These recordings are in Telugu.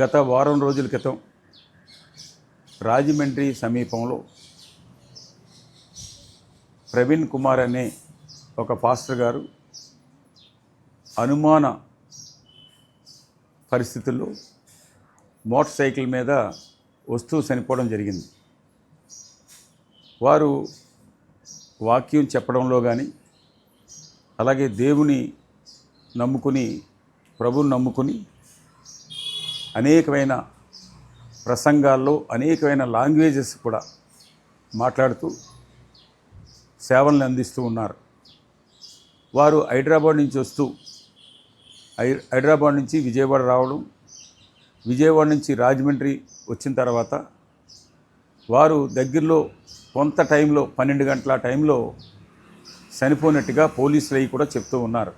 గత వారం రోజుల క్రితం రాజమండ్రి సమీపంలో ప్రవీణ్ కుమార్ అనే ఒక పాస్టర్ గారు అనుమాన పరిస్థితుల్లో మోటార్ సైకిల్ మీద వస్తూ చనిపోవడం జరిగింది. వారు వాక్యం చెప్పడంలో కానీ అలాగే దేవుని నమ్ముకుని ప్రభుని నమ్ముకుని అనేకమైన ప్రసంగాల్లో అనేకమైన లాంగ్వేజెస్ కూడా మాట్లాడుతూ సేవలను అందిస్తూ ఉన్నారు. వారు హైదరాబాద్ నుంచి వస్తూ హై- హైదరాబాద్ నుంచి విజయవాడ రావడం విజయవాడ నుంచి రాజమండ్రి వచ్చిన తర్వాత వారు దగ్గరలో కొంత టైంలో పన్నెండు గంటల టైంలో చనిపోయినట్టుగా పోలీసులు అవి కూడా చెప్తూ ఉన్నారు.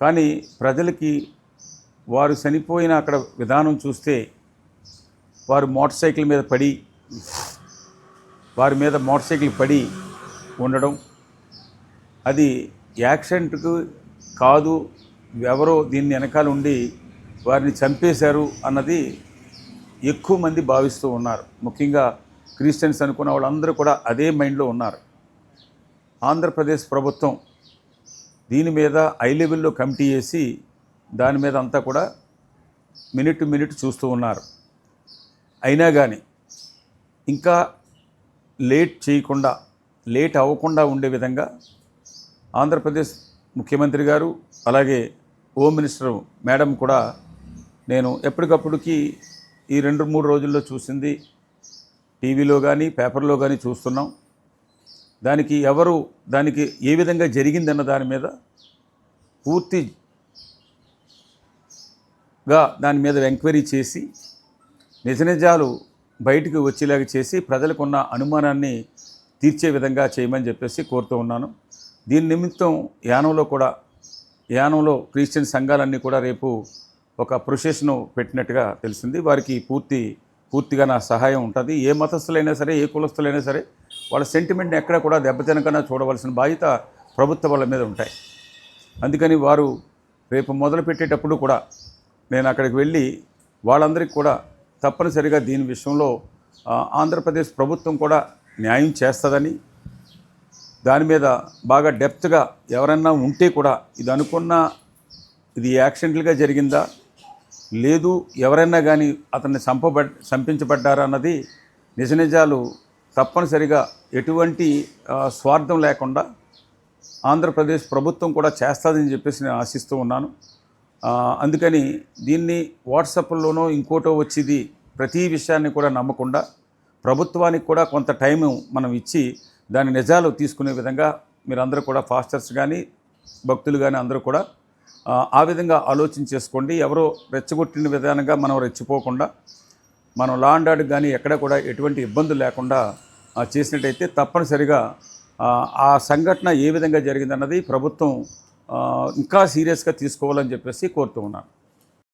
కానీ ప్రజలకి వారు చనిపోయిన అక్కడ విధానం చూస్తే వారు మోటార్ సైకిల్ మీద పడి వారి మీద మోటార్ సైకిల్ పడి ఉండడం. అది యాక్సిడెంట్కు కాదు ఎవరో దీన్ని వెనకాల ఉండి వారిని చంపేశారు అన్నది ఎక్కువ మంది భావిస్తూ ఉన్నారు. ముఖ్యంగా క్రిస్టియన్స్ అనుకున్న వాళ్ళందరూ కూడా అదే మైండ్లో ఉన్నారు. ఆంధ్రప్రదేశ్ ప్రభుత్వం దీని మీద హై లెవెల్లో కమిటీ వేసి దాని మీద అంతా కూడా మినిట్ టు మినిట్ చూస్తూ ఉన్నారు. అయినా కానీ ఇంకా లేట్ చేయకుండా లేట్ అవ్వకుండా ఉండే విధంగా ఆంధ్రప్రదేశ్ ముఖ్యమంత్రి గారు అలాగే హోమ్ మినిస్టర్ మేడం కూడా నేను ఎప్పటికప్పుడుకి ఈ రెండు మూడు రోజుల్లో చూసింది టీవీలో కానీ పేపర్లో కానీ చూస్తున్నాం. దానికి ఎవరు దానికి ఏ విధంగా జరిగిందన్న దాని మీద పూర్తి గా దాని మీద ఎంక్వైరీ చేసి నిజ నిజాలు బయటికి వచ్చేలాగా చేసి ప్రజలకున్న అనుమానాన్ని తీర్చే విధంగా చేయమని చెప్పేసి కోరుతూ ఉన్నాను. దీని నిమిత్తం యానంలో కూడా యానంలో క్రిస్టియన్ సంఘాలన్నీ కూడా రేపు ఒక ప్రొసెషన్ పెట్టినట్టుగా తెలిసింది. వారికి పూర్తి పూర్తిగా నా సహాయం ఉంటుంది. ఏ మతస్థులైనా సరే ఏ కులస్తులైనా సరే వాళ్ళ సెంటిమెంట్ని ఎక్కడ కూడా దెబ్బతినకన్నా చూడవలసిన బాధ్యత ప్రభుత్వ వాళ్ళ మీద ఉంటాయి. అందుకని వారు రేపు మొదలు పెట్టేటప్పుడు కూడా నేను అక్కడికి వెళ్ళి వాళ్ళందరికీ కూడా తప్పనిసరిగా దీని విషయంలో ఆంధ్రప్రదేశ్ ప్రభుత్వం కూడా న్యాయం చేస్తుందని దాని మీద బాగా డెప్త్గా ఎవరన్నా ఉంటే కూడా ఇది అనుకున్న ఇది యాక్సిడెంటల్గా జరిగిందా లేదు ఎవరైనా కానీ అతన్ని చంపబడ్ చంపించబడ్డారా అన్నది నిజ నిజాలు తప్పనిసరిగా ఎటువంటి స్వార్థం లేకుండా ఆంధ్రప్రదేశ్ ప్రభుత్వం కూడా చేస్తుందని చెప్పేసి నేను ఆశిస్తూ ఉన్నాను. అందుకని దీన్ని వాట్సాప్లోనో ఇంకోటో వచ్చింది ప్రతి విషయాన్ని కూడా నమ్మకుండా ప్రభుత్వానికి కూడా కొంత టైం మనం ఇచ్చి దాని నిజాలు తీసుకునే విధంగా మీరందరూ కూడా ఫాస్టర్స్ కానీ భక్తులు కానీ అందరూ కూడా ఆ, విధంగా ఆలోచన చేసుకోండి. ఎవరో రెచ్చగొట్టిన విధానంగా మనం రెచ్చిపోకుండా మనం లా అండ్ ఆర్డర్ కానీ ఎక్కడ కూడా ఎటువంటి ఇబ్బందులు లేకుండా చేసినట్టయితే తప్పనిసరిగా ఆ, సంఘటన ఏ విధంగా జరిగిందన్నది ప్రభుత్వం ఇంకా సీరియస్గా తీసుకోవాలని చెప్పేసి కోరుతూ ఉన్నాను.